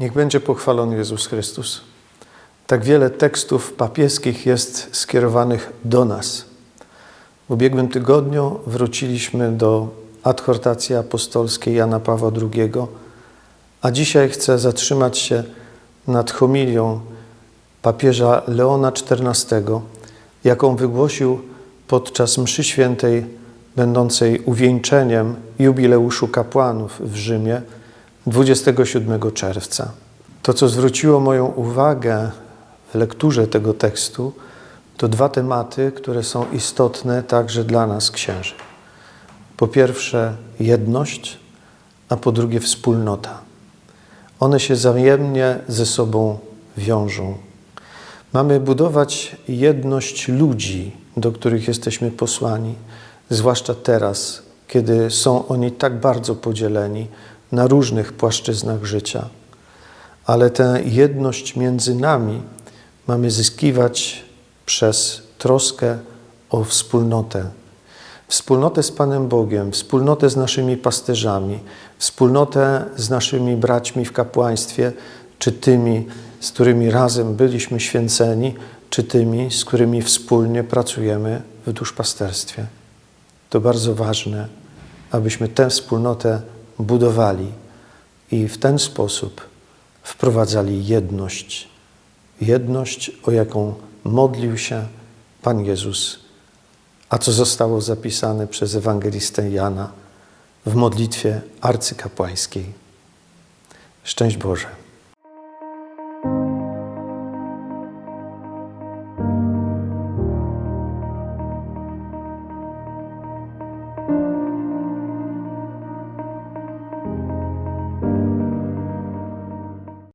Niech będzie pochwalony Jezus Chrystus. Tak wiele tekstów papieskich jest skierowanych do nas. W ubiegłym tygodniu wróciliśmy do adhortacji apostolskiej Jana Pawła II, a dzisiaj chcę zatrzymać się nad homilią papieża Leona XIV, jaką wygłosił podczas mszy świętej będącej uwieńczeniem jubileuszu kapłanów w Rzymie 27 czerwca. To, co zwróciło moją uwagę w lekturze tego tekstu, to dwa tematy, które są istotne także dla nas, księży. Po pierwsze, jedność, a po drugie, wspólnota. One się wzajemnie ze sobą wiążą. Mamy budować jedność ludzi, do których jesteśmy posłani, zwłaszcza teraz, kiedy są oni tak bardzo podzieleni na różnych płaszczyznach życia. Ale tę jedność między nami mamy zyskiwać przez troskę o wspólnotę. Wspólnotę z Panem Bogiem, wspólnotę z naszymi pasterzami, wspólnotę z naszymi braćmi w kapłaństwie, czy tymi, z którymi razem byliśmy święceni, czy tymi, z którymi wspólnie pracujemy w duszpasterstwie. To bardzo ważne, abyśmy tę wspólnotę budowali i w ten sposób wprowadzali jedność. Jedność, o jaką modlił się Pan Jezus, a co zostało zapisane przez ewangelistę Jana w modlitwie arcykapłańskiej. Szczęść Boże.